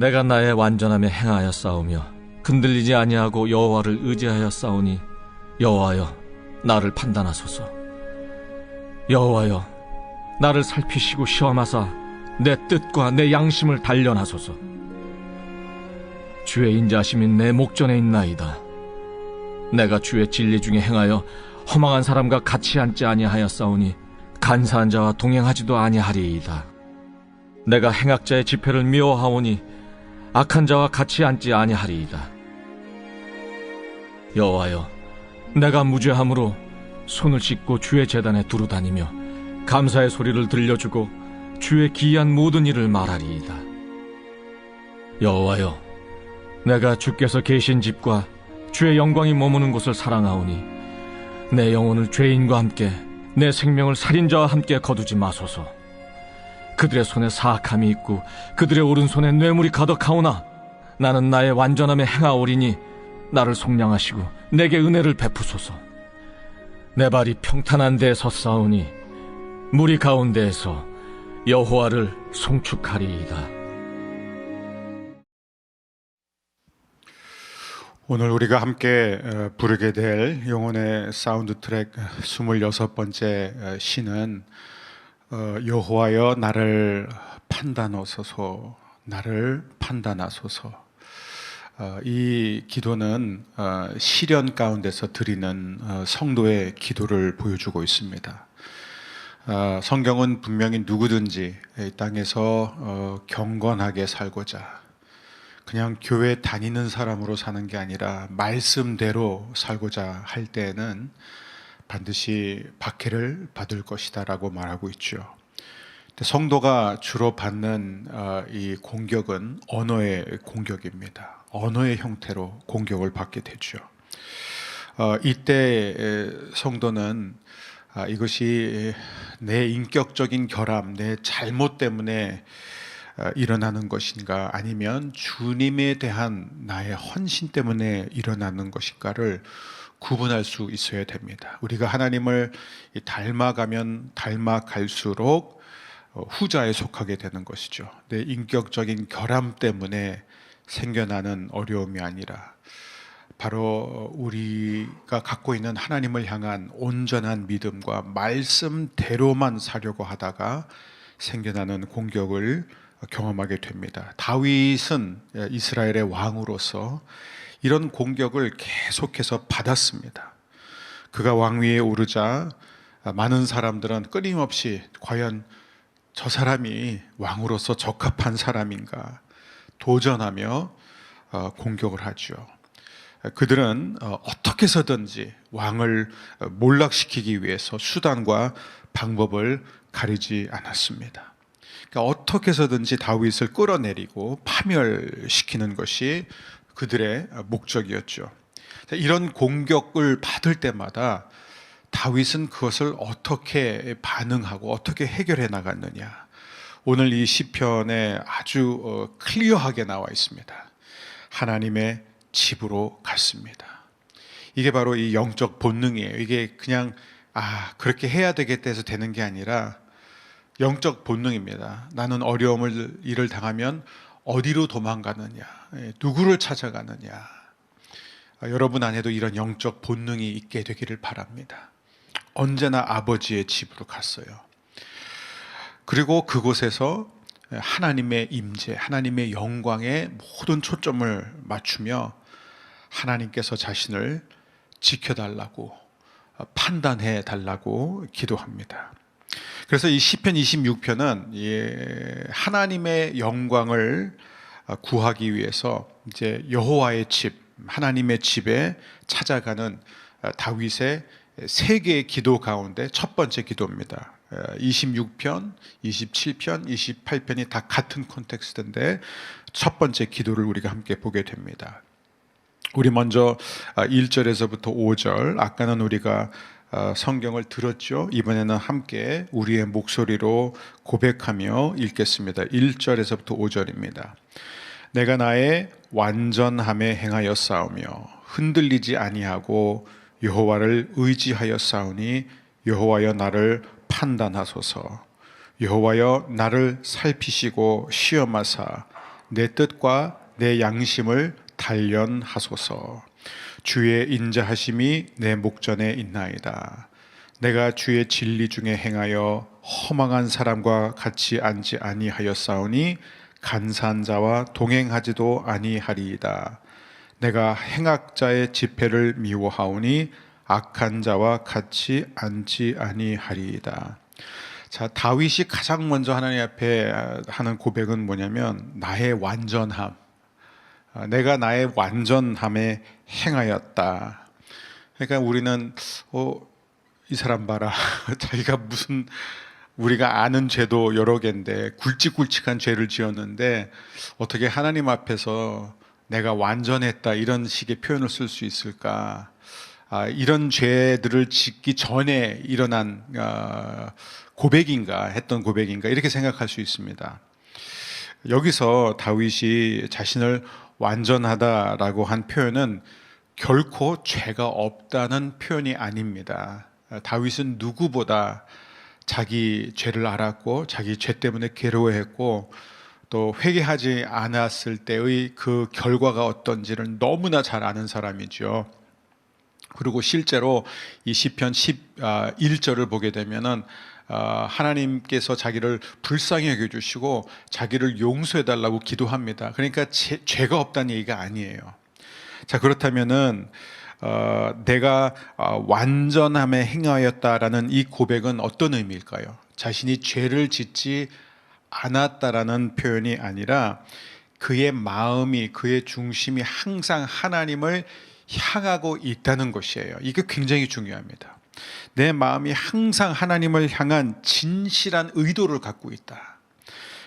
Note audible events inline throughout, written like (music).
내가 나의 완전함에 행하여 싸우며 흔들리지 아니하고 여호와를 의지하여 싸우니 여호와여 나를 판단하소서. 여호와여 나를 살피시고 시험하사 내 뜻과 내 양심을 단련하소서. 주의 인자심이 내 목전에 있나이다. 내가 주의 진리 중에 행하여 허망한 사람과 같이 앉지 아니하여 싸우니 간사한 자와 동행하지도 아니하리이다. 내가 행악자의 집회를 미워하오니 악한 자와 같이 앉지 아니하리이다. 여호와여, 내가 무죄함으로 손을 씻고 주의 재단에 두루 다니며 감사의 소리를 들려주고 주의 기이한 모든 일을 말하리이다. 여호와여, 내가 주께서 계신 집과 주의 영광이 머무는 곳을 사랑하오니 내 영혼을 죄인과 함께 내 생명을 살인자와 함께 거두지 마소서. 그들의 손에 사악함이 있고 그들의 오른손에 뇌물이 가득하오나 나는 나의 완전함에 행하오리니 나를 속량하시고 내게 은혜를 베푸소서. 내 발이 평탄한 데에 섰사오니 무리 가운데에서 여호와를 송축하리이다. 오늘 우리가 함께 어, 부르게 될 영혼의 사운드 트랙 26번째 시는 어, 여호와여 나를 판단하소서 나를 판단하소서 어, 이 기도는 어, 시련 가운데서 드리는 어, 성도의 기도를 보여주고 있습니다. 어, 성경은 분명히 누구든지 이 땅에서 어, 경건하게 살고자 그냥 교회 다니는 사람으로 사는 게 아니라 말씀대로 살고자 할 때에는 반드시 박해를 받을 것이다라고 말하고 있죠. 성도가 주로 받는 어, 이 공격은 언어의 공격입니다. 언어의 형태로 공격을 받게 되죠. 어, 이때 에, 성도는 아, 이것이 내 인격적인 결함, 내 잘못 때문에 어, 일어나는 것인가 아니면 주님에 대한 나의 헌신 때문에 일어나는 것인가를 구분할 수 있어야 됩니다. 우리가 하나님을 이 닮아가면 닮아갈수록 어, 후자에 속하게 되는 것이죠. 내 인격적인 결함 때문에 생겨나는 어려움이 아니라 바로 우리가 갖고 있는 하나님을 향한 온전한 믿음과 말씀대로만 사려고 하다가 생겨나는 공격을 경험하게 됩니다. 다윗은 이스라엘의 왕으로서 이런 공격을 계속해서 받았습니다. 그가 왕위에 오르자 많은 사람들은 끊임없이 과연 저 사람이 왕으로서 적합한 사람인가 도전하며 어, 공격을 하죠. 그들은 어, 어떻게 해서든지 왕을 어, 몰락시키기 위해서 수단과 방법을 가리지 않았습니다. 그러니까 어떻게 해서든지 다윗을 끌어내리고 파멸시키는 것이 그들의 목적이었죠. 이런 공격을 받을 때마다 다윗은 그것을 어떻게 반응하고 어떻게 해결해 나갔느냐. 오늘 이 시편에 아주 어, 클리어하게 나와 있습니다. 하나님의 집으로 갔습니다. 이게 바로 이 영적 본능이에요. 이게 그냥 아 그렇게 해야 되겠다 해서 되는 게 아니라 영적 본능입니다. 나는 어려움을 일을 당하면 어디로 도망가느냐, 예, 누구를 찾아가느냐. 아, 여러분 안에도 이런 영적 본능이 있게 되기를 바랍니다. 언제나 아버지의 집으로 갔어요. 그리고 그곳에서 하나님의 임재, 하나님의 영광에 모든 초점을 맞추며 하나님께서 자신을 지켜달라고 판단해 달라고 기도합니다. 그래서 이 시편 26편은 하나님의 영광을 구하기 위해서 이제 여호와의 집, 하나님의 집에 찾아가는 다윗의 세 개의 기도 가운데 첫 번째 기도입니다. 26편, 27편, 28편이 다 같은 콘텍스트인데 첫 번째 기도를 우리가 함께 보게 됩니다. 우리 먼저 1절에서부터 5절, 아까는 우리가 어, 성경을 들었죠. 이번에는 함께 우리의 목소리로 고백하며 읽겠습니다. 1절에서부터 5절입니다. 내가 나의 완전함에 행하여 싸우며 흔들리지 아니하고 여호와를 의지하여 싸우니 여호와여 나를 판단하소서. 여호와여 나를 살피시고 시험하사 내 뜻과 내 양심을 단련하소서. 주의 인자하심이 내 목전에 있나이다. 내가 주의 진리 중에 행하여 허망한 사람과 같이 앉지 아니하였사오니 간사한 자와 동행하지도 아니하리이다. 내가 행악자의 집회를 미워하오니 악한 자와 같이 앉지 아니하리이다. 자, 다윗이 가장 먼저 하나님 앞에 하는 고백은 뭐냐면 나의 완전함. 아, 내가 나의 완전함에 행하였다. 그러니까 우리는 어, 이 사람 봐라. (laughs) 자기가 무슨 우리가 아는 죄도 여러 개인데 굵직굵직한 죄를 지었는데 어떻게 하나님 앞에서 내가 완전했다 이런 식의 표현을 쓸 수 있을까? 아, 이런 죄들을 짓기 전에 일어난 아, 고백인가 했던 고백인가 이렇게 생각할 수 있습니다. 여기서 다윗이 자신을 완전하다라고 한 표현은 결코 죄가 없다는 표현이 아닙니다. 다윗은 누구보다 자기 죄를 알았고 자기 죄 때문에 괴로워했고 또 회개하지 않았을 때의 그 결과가 어떤지를 너무나 잘 아는 사람이죠. 그리고 실제로 이 시편 11절을 보게 되면은 아, 하나님께서 자기를 불쌍히 여겨 주시고 자기를 용서해 달라고 기도합니다. 그러니까 죄, 죄가 없다는 얘기가 아니에요. 자 그렇다면은 어, 내가 어, 완전함에 행하였다라는 이 고백은 어떤 의미일까요? 자신이 죄를 짓지 않았다라는 표현이 아니라 그의 마음이 그의 중심이 항상 하나님을 향하고 있다는 것이에요. 이게 굉장히 중요합니다. 내 마음이 항상 하나님을 향한 진실한 의도를 갖고 있다.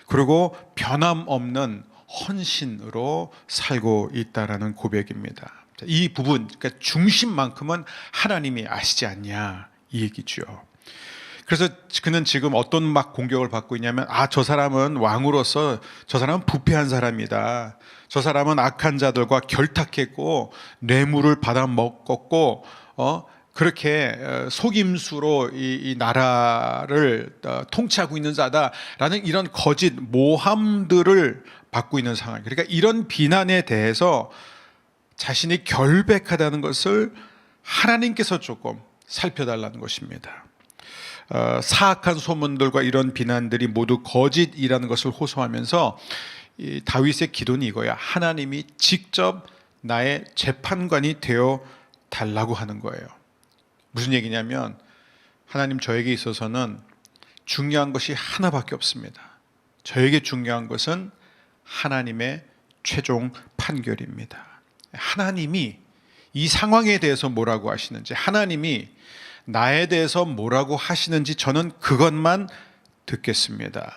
그리고 변함없는 헌신으로 살고 있다라는 고백입니다. 이 부분, 그러니까 중심만큼은 하나님이 아시지 않냐 이 얘기죠. 그래서 그는 지금 어떤 막 공격을 받고 있냐면 아 저 사람은 왕으로서 저 사람은 부패한 사람이다. 저 사람은 악한 자들과 결탁했고 뇌물을 받아 먹었고 어 그렇게 어, 속임수로 이, 이 나라를 어, 통치하고 있는 자다라는 이런 거짓 모함들을 받고 있는 상황. 그러니까 이런 비난에 대해서 자신이 결백하다는 것을 하나님께서 조금 살펴달라는 것입니다. 어, 사악한 소문들과 이런 비난들이 모두 거짓이라는 것을 호소하면서 이 다윗의 기도는 이거야. 하나님이 직접 나의 재판관이 되어 달라고 하는 거예요. 무슨 얘기냐면 하나님 저에게 있어서는 중요한 것이 하나밖에 없습니다. 저에게 중요한 것은 하나님의 최종 판결입니다. 하나님이 이 상황에 대해서 뭐라고 하시는지, 하나님이 나에 대해서 뭐라고 하시는지 저는 그것만 듣겠습니다.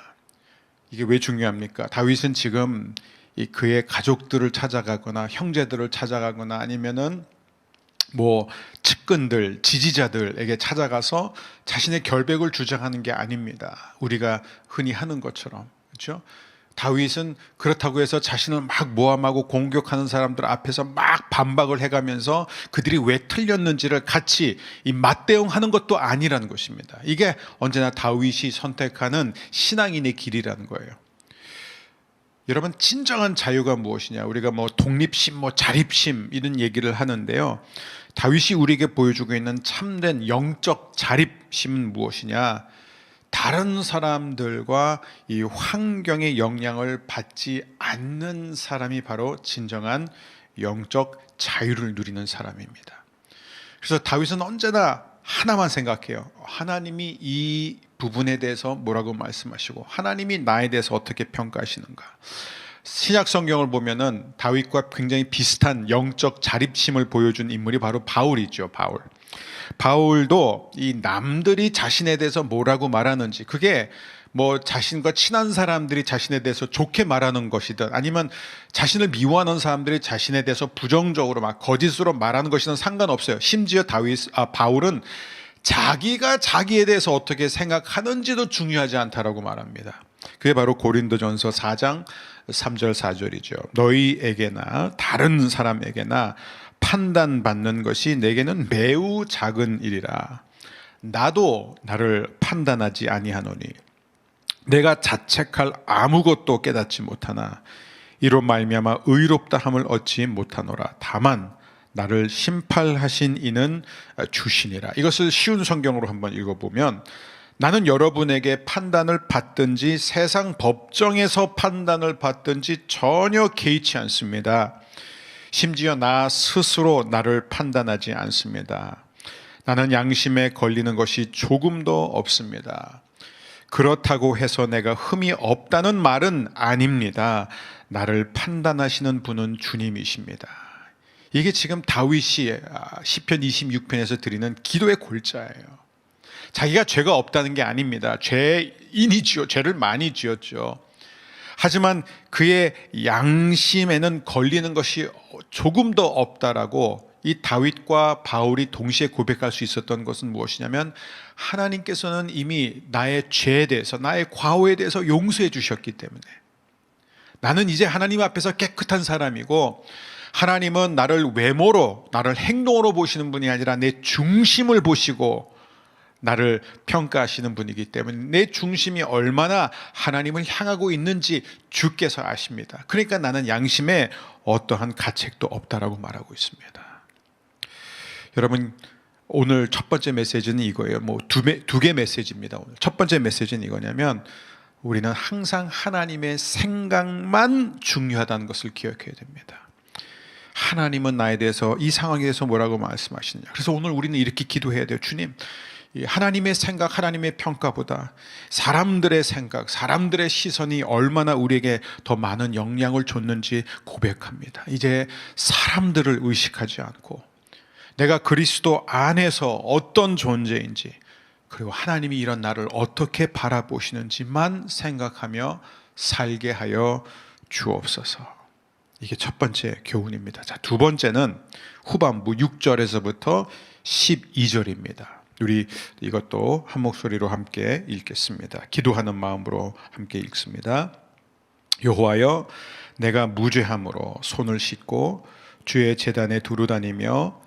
이게 왜 중요합니까? 다윗은 지금 이 그의 가족들을 찾아가거나 형제들을 찾아가거나 아니면은 뭐 측근들, 지지자들에게 찾아가서 자신의 결백을 주장하는 게 아닙니다. 우리가 흔히 하는 것처럼. 그렇죠? 다윗은 그렇다고 해서 자신을 막 모함하고 공격하는 사람들 앞에서 막 반박을 해가면서 그들이 왜 틀렸는지를 같이 이 맞대응하는 것도 아니라는 것입니다. 이게 언제나 다윗이 선택하는 신앙인의 길이라는 거예요. 여러분 진정한 자유가 무엇이냐? 우리가 뭐 독립심, 뭐 자립심 이런 얘기를 하는데요. 다윗이 우리에게 보여주고 있는 참된 영적 자립심은 무엇이냐? 다른 사람들과 이 환경의 영향을 받지 않는 사람이 바로 진정한 영적 자유를 누리는 사람입니다. 그래서 다윗은 언제나 하나만 생각해요. 하나님이 이 부분에 대해서 뭐라고 말씀하시고 하나님이 나에 대해서 어떻게 평가하시는가. 신약 성경을 보면은 다윗과 굉장히 비슷한 영적 자립심을 보여준 인물이 바로 바울이죠. 바울. 바울도 이 남들이 자신에 대해서 뭐라고 말하는지 그게 뭐 자신과 친한 사람들이 자신에 대해서 좋게 말하는 것이든 아니면 자신을 미워하는 사람들이 자신에 대해서 부정적으로 막 거짓으로 말하는 것이든 상관없어요. 심지어 다윗 아 바울은 자기가 자기에 대해서 어떻게 생각하는지도 중요하지 않다라고 말합니다. 그게 바로 고린도전서 4장 3절 4절이죠. 너희에게나 다른 사람에게나 판단받는 것이 내게는 매우 작은 일이라. 나도 나를 판단하지 아니하노니 내가 자책할 아무것도 깨닫지 못하나 이로 말미암아 의롭다 함을 얻지 못하노라 다만 나를 심판하신 이는 주시니라 이것을 쉬운 성경으로 한번 읽어보면 나는 여러분에게 판단을 받든지 세상 법정에서 판단을 받든지 전혀 개의치 않습니다. 심지어 나 스스로 나를 판단하지 않습니다. 나는 양심에 걸리는 것이 조금도 없습니다. 그렇다고 해서 내가 흠이 없다는 말은 아닙니다. 나를 판단하시는 분은 주님이십니다. 이게 지금 다윗이 아, 시편 26편에서 드리는 기도의 골자예요. 자기가 죄가 없다는 게 아닙니다. 죄인이지요. 죄를 많이 지었죠. 하지만 그의 양심에는 걸리는 것이 조금도 없다라고 이 다윗과 바울이 동시에 고백할 수 있었던 것은 무엇이냐면 하나님께서는 이미 나의 죄에 대해서 나의 과오에 대해서 용서해 주셨기 때문에 나는 이제 하나님 앞에서 깨끗한 사람이고 하나님은 나를 외모로 나를 행동으로 보시는 분이 아니라 내 중심을 보시고 나를 평가하시는 분이기 때문에 내 중심이 얼마나 하나님을 향하고 있는지 주께서 아십니다. 그러니까 나는 양심에 어떠한 가책도 없다라고 말하고 있습니다. 여러분 오늘 첫 번째 메시지는 이거예요. 뭐두개 메시지입니다. 오늘 첫 번째 메시지는 이거냐면 우리는 항상 하나님의 생각만 중요하다는 것을 기억해야 됩니다. 하나님은 나에 대해서 이 상황에 대해서 뭐라고 말씀하시느냐. 그래서 오늘 우리는 이렇게 기도해야 돼요. 주님, 이 하나님의 생각, 하나님의 평가보다 사람들의 생각, 사람들의 시선이 얼마나 우리에게 더 많은 영향을 줬는지 고백합니다. 이제 사람들을 의식하지 않고 내가 그리스도 안에서 어떤 존재인지 그리고 하나님이 이런 나를 어떻게 바라보시는지만 생각하며 살게 하여 주옵소서. 이게 첫 번째 교훈입니다. 자, 두 번째는 후반부 6절에서부터 12절입니다. 우리 이것도 한 목소리로 함께 읽겠습니다. 기도하는 마음으로 함께 읽습니다. 여호와여 내가 무죄함으로 손을 씻고 주의 제단에 두루 다니며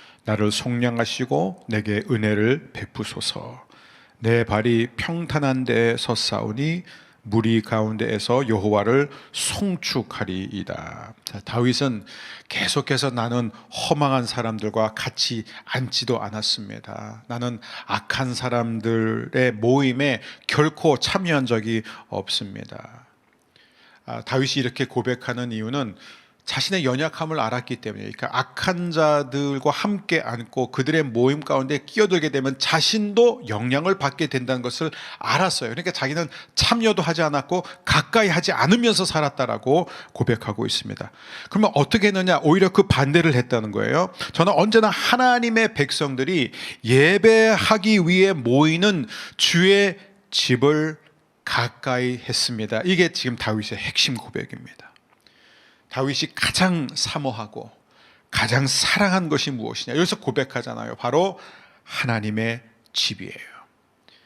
나를 속량하시고 내게 은혜를 베푸소서 내 발이 평탄한 데에 섰사오니 무리 가운데에서 여호와를 송축하리이다. 자, 다윗은 계속해서 나는 허망한 사람들과 같이 앉지도 않았습니다. 나는 악한 사람들의 모임에 결코 참여한 적이 없습니다. 아, 다윗이 이렇게 고백하는 이유는 자신의 연약함을 알았기 때문에 그러니까 악한 자들과 함께 앉고 그들의 모임 가운데 끼어들게 되면 자신도 영향을 받게 된다는 것을 알았어요. 그러니까 자기는 참여도 하지 않았고 가까이 하지 않으면서 살았다라고 고백하고 있습니다. 그러면 어떻게 했느냐? 오히려 그 반대를 했다는 거예요. 저는 언제나 하나님의 백성들이 예배하기 위해 모이는 주의 집을 가까이 했습니다. 이게 지금 다윗의 핵심 고백입니다. 다윗이 가장 사모하고 가장 사랑한 것이 무엇이냐? 여기서 고백하잖아요. 바로 하나님의 집이에요.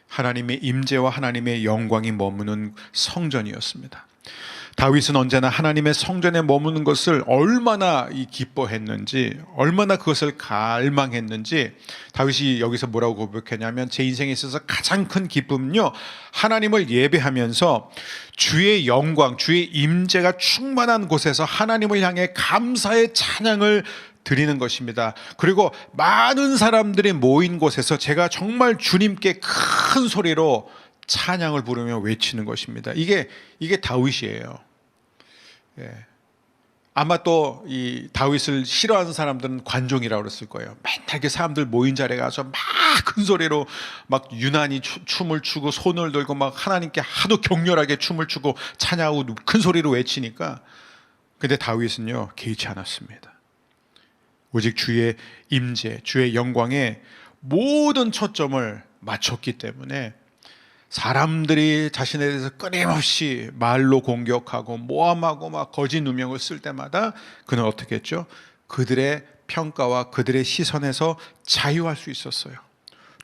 하나님의 임재와 하나님의 영광이 머무는 성전이었습니다. 다윗은 언제나 하나님의 성전에 머무는 것을 얼마나 이 기뻐했는지, 얼마나 그것을 갈망했는지 다윗이 여기서 뭐라고 고백했냐면 제 인생에 있어서 가장 큰 기쁨은요. 하나님을 예배하면서 주의 영광, 주의 임재가 충만한 곳에서 하나님을 향해 감사의 찬양을 드리는 것입니다. 그리고 많은 사람들이 모인 곳에서 제가 정말 주님께 큰 소리로 찬양을 부르며 외치는 것입니다. 이게 이게 다윗이에요. 예. 아마 또 이 다윗을 싫어하는 사람들은 관종이라고 그랬을 거예요. 맨날 이렇게 사람들 모인 자리에 가서 막 큰 소리로 막 유난히 추, 춤을 추고 손을 들고 막 하나님께 하도 격렬하게 춤을 추고 찬양하고 큰 소리로 외치니까 근데 다윗은요 개의치 않았습니다. 오직 주의 임재, 주의 영광에 모든 초점을 맞췄기 때문에 사람들이 자신에 대해서 끊임없이 말로 공격하고 모함하고 막 거짓 누명을 쓸 때마다 그는 어떻게 했죠? 그들의 평가와 그들의 시선에서 자유할 수 있었어요.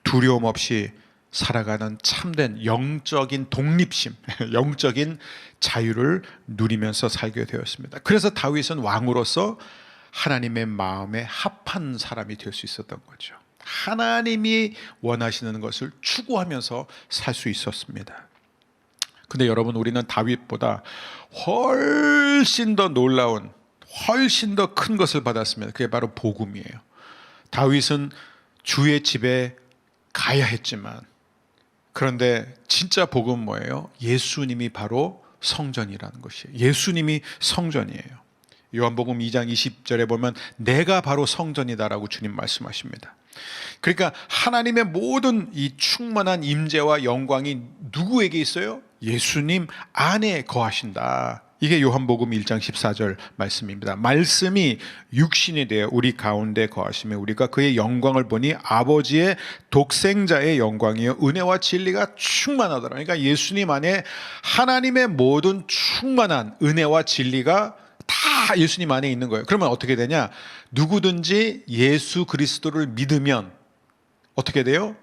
두려움 없이 살아가는 참된 영적인 독립심, (laughs) 영적인 자유를 누리면서 살게 되었습니다. 그래서 다윗은 왕으로서 하나님의 마음에 합한 사람이 될 수 있었던 거죠. 하나님이 원하시는 것을 추구하면서 살 수 있었습니다. 근데 여러분 우리는 다윗보다 훨씬 더 놀라운 훨씬 더 큰 것을 받았습니다. 그게 바로 복음이에요. 다윗은 주의 집에 가야 했지만 그런데 진짜 복음 뭐예요? 예수님이 바로 성전이라는 것이에요. 예수님이 성전이에요. 요한복음 2장 20절에 보면 내가 바로 성전이다라고 주님 말씀하십니다. 그러니까 하나님의 모든 이 충만한 임재와 영광이 누구에게 있어요? 예수님 안에 거하신다. 이게 요한복음 1장 14절 말씀입니다. 말씀이 육신이 되어 우리 가운데 거하시며 우리가 그의 영광을 보니 아버지의 독생자의 영광이요 은혜와 진리가 충만하더라. 그러니까 예수님 안에 하나님의 모든 충만한 은혜와 진리가 다 예수님 안에 있는 거예요. 그러면 어떻게 되냐? 누구든지 예수 그리스도를 믿으면 어떻게 돼요?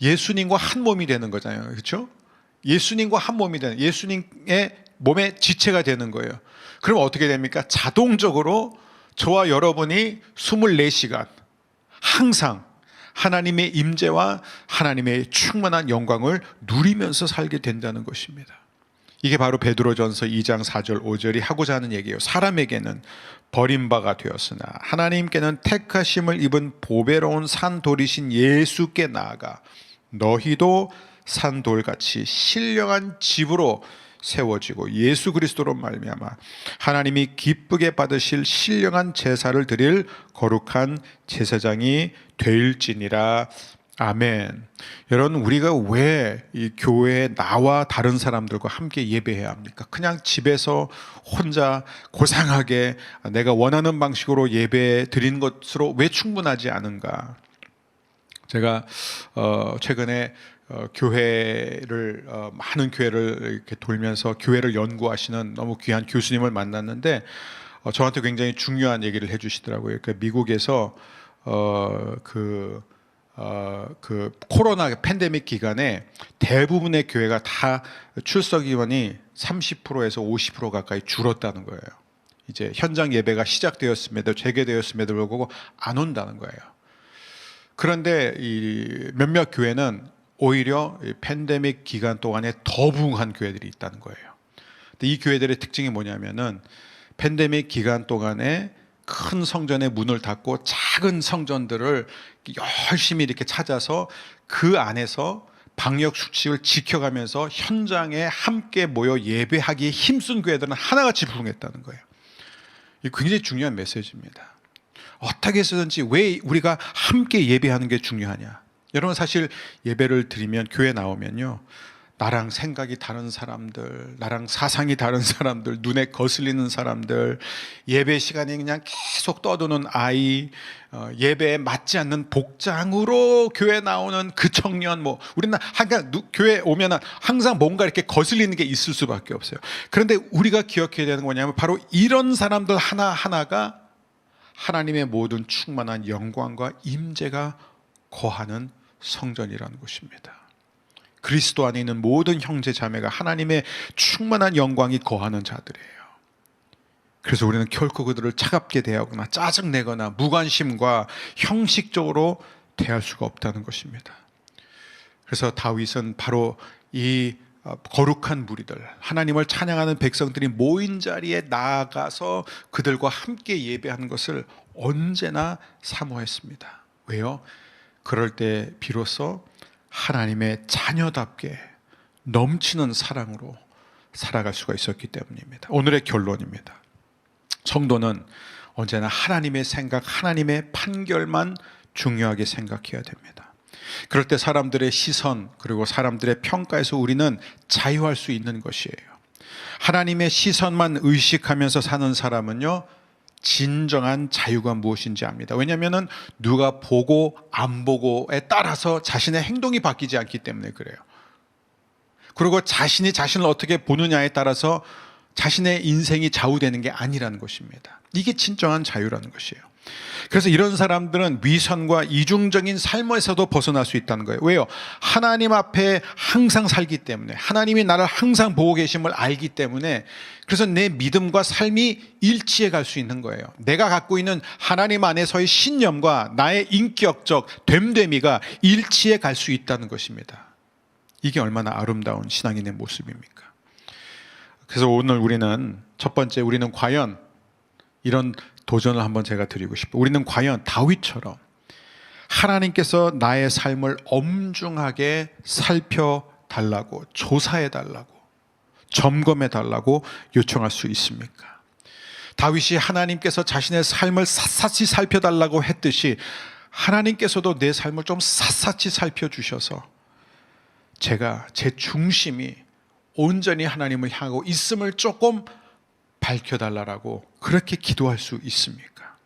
예수님과 한 몸이 되는 거잖아요. 그렇죠? 예수님과 한 몸이 되는 예수님의 몸의 지체가 되는 거예요. 그럼 어떻게 됩니까? 자동적으로 저와 여러분이 24시간 항상 하나님의 임재와 하나님의 충만한 영광을 누리면서 살게 된다는 것입니다. 이게 바로 베드로전서 2장 4절 5절이 하고자 하는 얘기예요. 사람에게는 버림바가 되었으나 하나님께는 택하심을 입은 보배로운 산돌이신 예수께 나아가 너희도 산돌같이 신령한 집으로 세워지고 예수 그리스도로 말미암아 하나님이 기쁘게 받으실 신령한 제사를 드릴 거룩한 제사장이 될지니라 아멘. 여러분 우리가 왜 이 교회에 나와 다른 사람들과 함께 예배해야 합니까? 그냥 집에서 혼자 고상하게 내가 원하는 방식으로 예배 드리는 것으로 왜 충분하지 않은가? 제가 어 최근에 어 교회를 어 많은 교회를 이렇게 돌면서 교회를 연구하시는 너무 귀한 교수님을 만났는데 어 저한테 굉장히 중요한 얘기를 해주시더라고요. 그 미국에서 어그 어, 그 코로나 팬데믹 기간에 대부분의 교회가 다 출석 인원이 30%에서 50% 가까이 줄었다는 거예요. 이제 현장 예배가 시작되었음에도 재개되었음에도 불구하고 안 온다는 거예요. 그런데 이 몇몇 교회는 오히려 이 팬데믹 기간 동안에 더 부흥한 교회들이 있다는 거예요. 근데 이 교회들의 특징이 뭐냐면은 팬데믹 기간 동안에 큰 성전의 문을 닫고 작은 성전들을 열심히 이렇게 찾아서 그 안에서 방역 수칙을 지켜가면서 현장에 함께 모여 예배하기에 힘쓴 교회들은 하나같이 부흥했다는 거예요. 이 굉장히 중요한 메시지입니다. 어떻게 해서든지 왜 우리가 함께 예배하는 게 중요하냐? 여러분 사실 예배를 드리면 교회 나오면요. 나랑 생각이 다른 사람들, 나랑 사상이 다른 사람들, 눈에 거슬리는 사람들, 예배 시간에 그냥 계속 떠드는 아이, 어, 예배에 맞지 않는 복장으로 교회 나오는 그 청년, 뭐, 우리는 항상 누- 교회 오면 항상 뭔가 이렇게 거슬리는 게 있을 수밖에 없어요. 그런데 우리가 기억해야 되는 거냐면 바로 이런 사람들 하나하나가 하나님의 모든 충만한 영광과 임재가 거하는 성전이라는 것입니다. 그리스도 안에 있는 모든 형제 자매가 하나님의 충만한 영광이 거하는 자들이에요. 그래서 우리는 결코 그들을 차갑게 대하거나 짜증내거나 무관심과 형식적으로 대할 수가 없다는 것입니다. 그래서 다윗은 바로 이 어, 거룩한 무리들, 하나님을 찬양하는 백성들이 모인 자리에 나아가서 그들과 함께 예배하는 것을 언제나 사모했습니다. 왜요? 그럴 때 비로소 하나님의 자녀답게 넘치는 사랑으로 살아갈 수가 있었기 때문입니다. 오늘의 결론입니다. 성도는 언제나 하나님의 생각, 하나님의 판결만 중요하게 생각해야 됩니다. 그럴 때 사람들의 시선 그리고 사람들의 평가에서 우리는 자유할 수 있는 것이에요. 하나님의 시선만 의식하면서 사는 사람은요, 진정한 자유가 무엇인지 압니다. 왜냐하면 누가 보고 안 보고에 따라서 자신의 행동이 바뀌지 않기 때문에 그래요. 그리고 자신이 자신을 어떻게 보느냐에 따라서 자신의 인생이 좌우되는 게 아니라는 것입니다. 이게 진정한 자유라는 것이에요. 그래서 이런 사람들은 위선과 이중적인 삶에서도 벗어날 수 있다는 거예요. 왜요? 하나님 앞에 항상 살기 때문에 하나님이 나를 항상 보고 계심을 알기 때문에 그래서 내 믿음과 삶이 일치해 갈 수 있는 거예요. 내가 갖고 있는 하나님 안에서의 신념과 나의 인격적 됨됨이가 일치해 갈 수 있다는 것입니다. 이게 얼마나 아름다운 신앙인의 모습입니까? 그래서 오늘 우리는 첫 번째 우리는 과연 이런 도전을 한번 제가 드리고 싶어요. 우리는 과연 다윗처럼 하나님께서 나의 삶을 엄중하게 살펴달라고 조사해달라고 점검해달라고 요청할 수 있습니까? 다윗이 하나님께서 자신의 삶을 샅샅이 살펴달라고 했듯이 하나님께서도 내 삶을 좀 샅샅이 살펴주셔서 제가 제 중심이 온전히 하나님을 향하고 있음을 조금 밝혀달라고 그렇게 기도할 수 있습니까?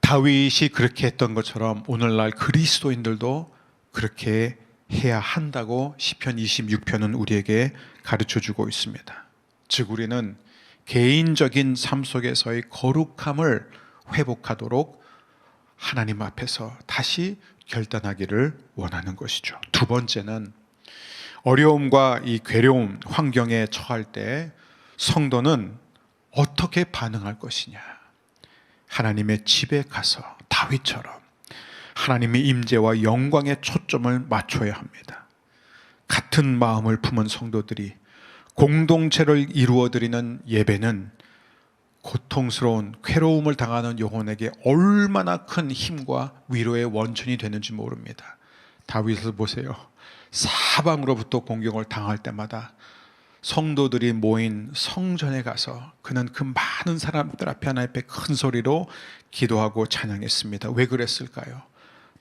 다윗이 그렇게 했던 것처럼 오늘날 그리스도인들도 그렇게 해야 한다고 시편 26편은 우리에게 가르쳐 주고 있습니다. 즉 우리는 개인적인 삶 속에서의 거룩함을 회복하도록 하나님 앞에서 다시 결단하기를 원하는 것이죠. 두 번째는 어려움과 이 괴로움 환경에 처할 때 성도는 어떻게 반응할 것이냐. 하나님의 집에 가서 다윗처럼 하나님의 임재와 영광의 초점을 맞춰야 합니다. 같은 마음을 품은 성도들이 공동체를 이루어 드리는 예배는 고통스러운 괴로움을 당하는 영혼에게 얼마나 큰 힘과 위로의 원천이 되는지 모릅니다. 다윗을 보세요. 사방으로부터 공격을 당할 때마다 성도들이 모인 성전에 가서 그는 그 많은 사람들 앞에 하나님 앞에 큰 소리로 기도하고 찬양했습니다. 왜 그랬을까요?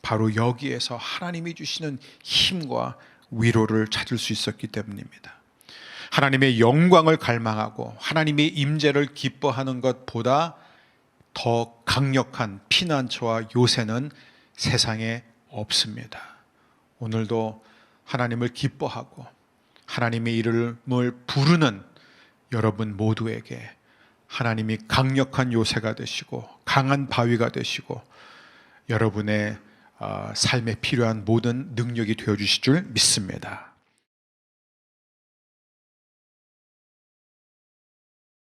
바로 여기에서 하나님이 주시는 힘과 위로를 찾을 수 있었기 때문입니다. 하나님의 영광을 갈망하고 하나님의 임재를 기뻐하는 것보다 더 강력한 피난처와 요새는 세상에 없습니다. 오늘도 하나님을 기뻐하고 하나님의 이름을 부르는 여러분 모두에게 하나님이 강력한 요새가 되시고 강한 바위가 되시고 여러분의 어, 삶에 필요한 모든 능력이 되어 주실 줄 믿습니다.